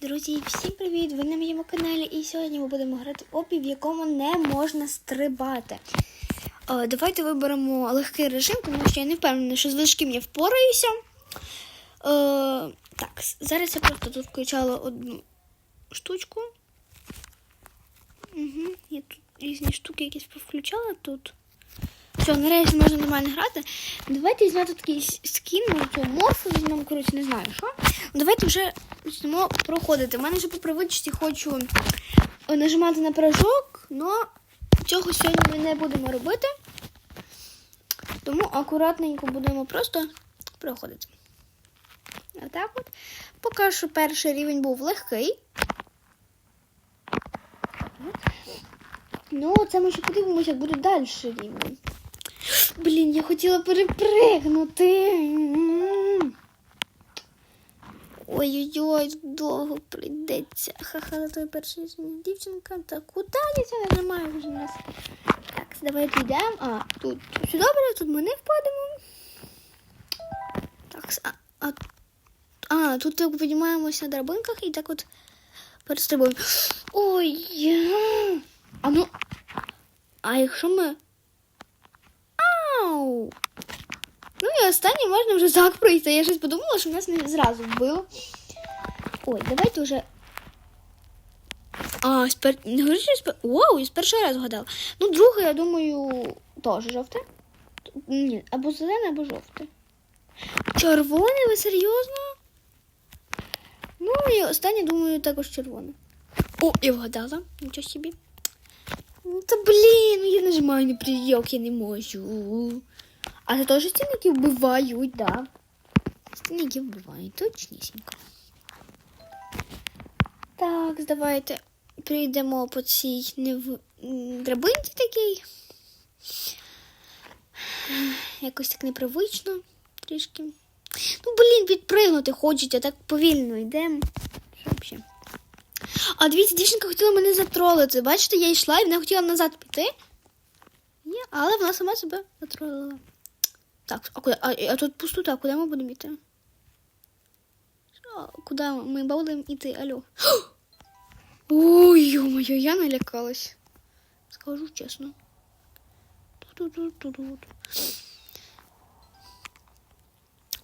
Друзі, всім привіт! Ви на моєму каналі і сьогодні ми будемо грати в опі, в якому не можна стрибати. Е, давайте виберемо легкий режим, тому що я не впевнена, що з важким я впораюся. Е, так, зараз я просто тут включала одну штучку. Угу, я тут різні штуки якісь повключала тут. Все, нарешті можна нормально грати. Давайте візьмемо тут такий скін, може морфу візьмемо, коротше, не знаю що. Давайте вже почнемо проходити. У мене вже по привичці хочу е, нажимати на пирожок, але цього сьогодні ми не будемо робити. Тому акуратненько будемо просто проходити. Отак от. Поки що перший рівень був легкий. Ну, це ми ще подивимося, як буде далі рівень. Блін, я хотіла перепригнути. Ой-ой-ой, довго прийдеться. Ха-ха, той перший дівчинка. Та куди це нажимаю вже нас? Так, давайте йдемо. А, тут все добре, тут ми не впадемо. Так, а, а, а тут так піднімаємося на драбинках і так от перестрибуємо. Ой. А ну. А якщо ми. Ау! Ну і останнє можна вже так пройти. Я щось подумала, що нас не зразу вбило. Ой, давайте вже. А, спер... не говори, що спер... Вау, я з першого разу гадала. Ну, друге, я думаю, теж жовте. Ні, або зелене, або жовте. Червоне, ви серйозно? Ну, і останнє, думаю, також червоне. О, я вгадала. Нічого собі. Та блін, ну я нажимаю на прийок, я не можу. А це теж стільники вбивають, да. Стільники вбивають, точнісінько. Так, давайте прийдемо по цій нев... драбинці такій. Якось так непривично трішки. Ну, блін, підпригнути хочеться, так повільно йдемо. Що? А дивіться, дівчинка хотіла мене затролити. Бачите, я йшла і вона хотіла назад піти. Ні, але вона сама себе затролила. Так, а куди? А, а тут пустота, куди ми будемо йти? А, Куди ми будемо йти? Алло. Ой, ё-моё, я налякалась. Скажу чесно.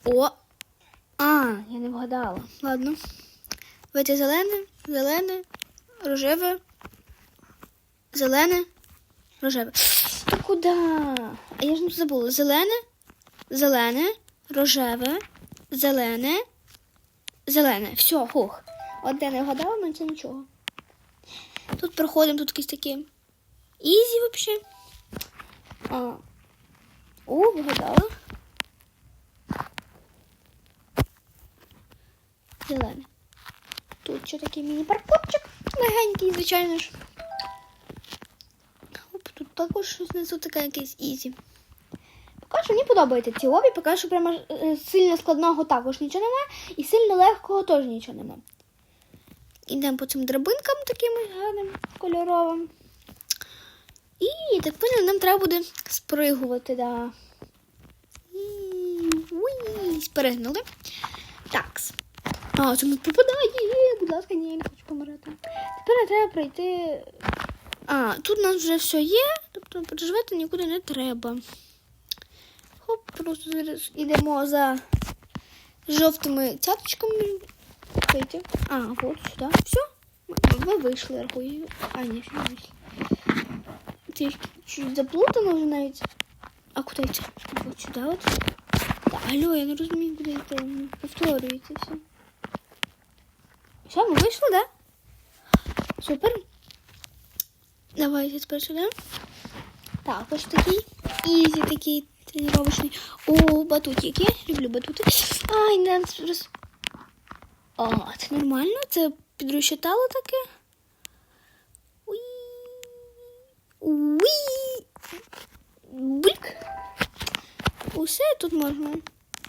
О! А, я не вгадала. Ладно. Давайте зелене, зелене, рожеве, зелене, рожеве. Та куди? А я ж не забула. Зелене, зелене, рожеве, зелене, зелене. Все, хух. Я не вгадала, але це нічого. Тут проходимо, тут якісь такі ізі взагалі. А. О, вгадала. Зелене. Тут ще такий міні-паркурчик легенький, звичайно ж. Оп, тут також щось внизу таке якесь ізі. Поки що мені подобається ці обі, поки що прямо е, сильно складного також нічого немає, і сильно легкого теж нічого немає. Ідемо по цим драбинкам таким гарним, кольоровим. І так поняла, нам треба буде спригувати, да. І... Уй, спригнули. Такс. А, це не попадає. Будь ласка, ні, я не хочу помирати. Тепер треба пройти. А, тут у нас вже все є, тобто переживати нікуди не треба. Хоп, просто зараз йдемо за жовтими цяточками. Пройти. А, от сюди. Все. Ми вийшли, рахую. А, ні, ще не вийшли. Трішки чуть заплутано вже навіть. А куди йти? От сюди от. Алло, я не розумію, куди йти. Повторюється все. Все, ми вийшли, да? Супер. Давайте тепер сюди. Так, ось такий. Ізі такий тренувачний. О, батутики. Люблю батути. Ай, не роз... А, це нормально? Це підрозчитало таке? Уй. Уй. Бульк. Усе тут можна.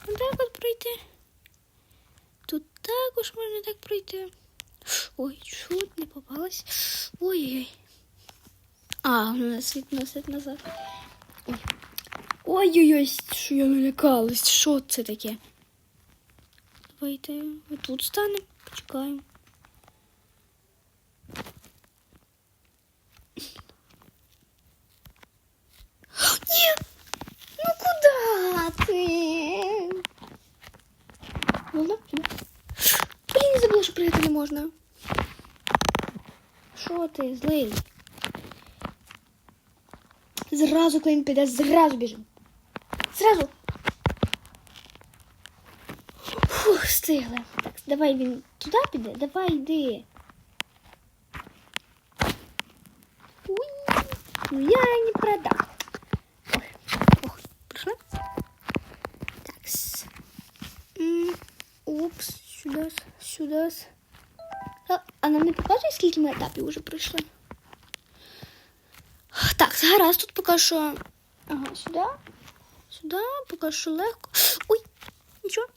Так от пройти. Також можна так пройти. Ой, чуть не попалась. Ой-ой-ой. А, у нас світ носить назад. Ой. Ой-ой-ой, що я налякалась. Що це таке? Давайте тут станемо, почекаємо. прийти не можна. Що ти, злий? Зразу, коли він піде, зразу біжимо. Зразу. Фух, встигли. Так, давай він туди піде, давай йди. Уй, ну я не продам. Ой, ох, прийшли? Так. Упс, сюди, сюди. А, нам не показує, скільки ми етапів вже пройшли? Так, зараз тут поки що. Ага, сюди. Сюди, поки що легко. Ой, нічого.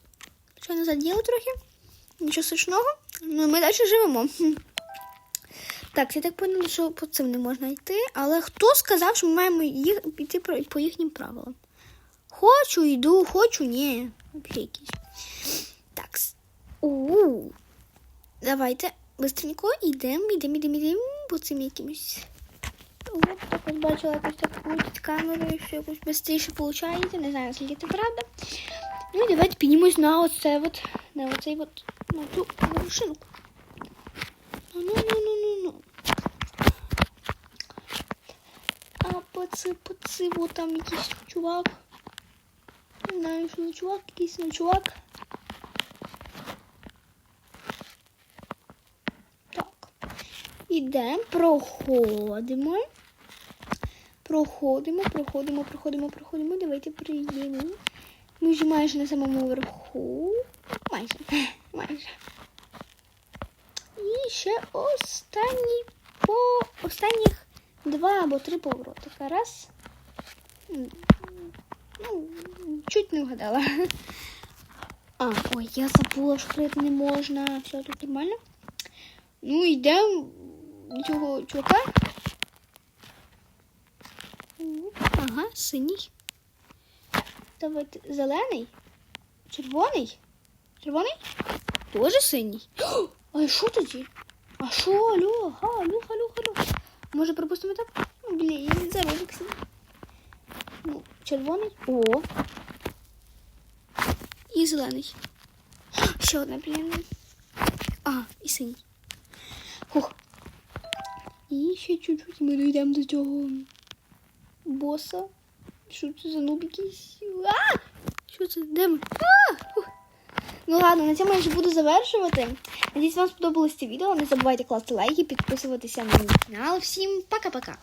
Звичайно, заділи трохи. Нічого страшного. Ну, ми далі живемо. Так, я так поняла, що по цим не можна йти, але хто сказав, що ми маємо їх, йти по їхнім правилам? Хочу, йду, хочу, ні. Якісь. Так. У. Давайте быстренько йдемо, йдемо, йдемо, йдемо по цим якимось. Оп, так ось бачила якось так крутить камерою, що якось швидше виходить. Не знаю, скільки це правда. Ну і давайте піднімось на оце от, на оцей от, на ту вершинку. Ну, ну, ну, ну, ну. А поци, поци, от там якийсь чувак. Не знаю, що за чувак, якийсь ну, чувак. Так. Ідемо, проходимо. Проходимо, проходимо, проходимо, проходимо. Давайте приїдемо. Ми вже майже на самому верху. Майже. Майже. І ще останні по останніх два або три поворотика. Раз. Ну, чуть не вгадала. А, ой, я забула, що не можна. Все тут нормально. Ну, йдемо цього чувака. Ага, синій. Давайте зелений. Червоний. Червоний? Тоже синій. О, а що тоді? А що, алло, га, алло, алло, алло. Може пропустимо так? Блін, заробився. Ну, червоний. О. І зелений. Ще одна, блін. А, і синій. Хух. І ще чуть-чуть ми дійдемо до цього боса. Що це за нуб якийсь? А! Що це? Де ми? Ну ладно, на цьому я вже буду завершувати. Надіюсь, вам сподобалось це відео. Не забувайте класти лайки, підписуватися на мій канал. Всім пока-пока.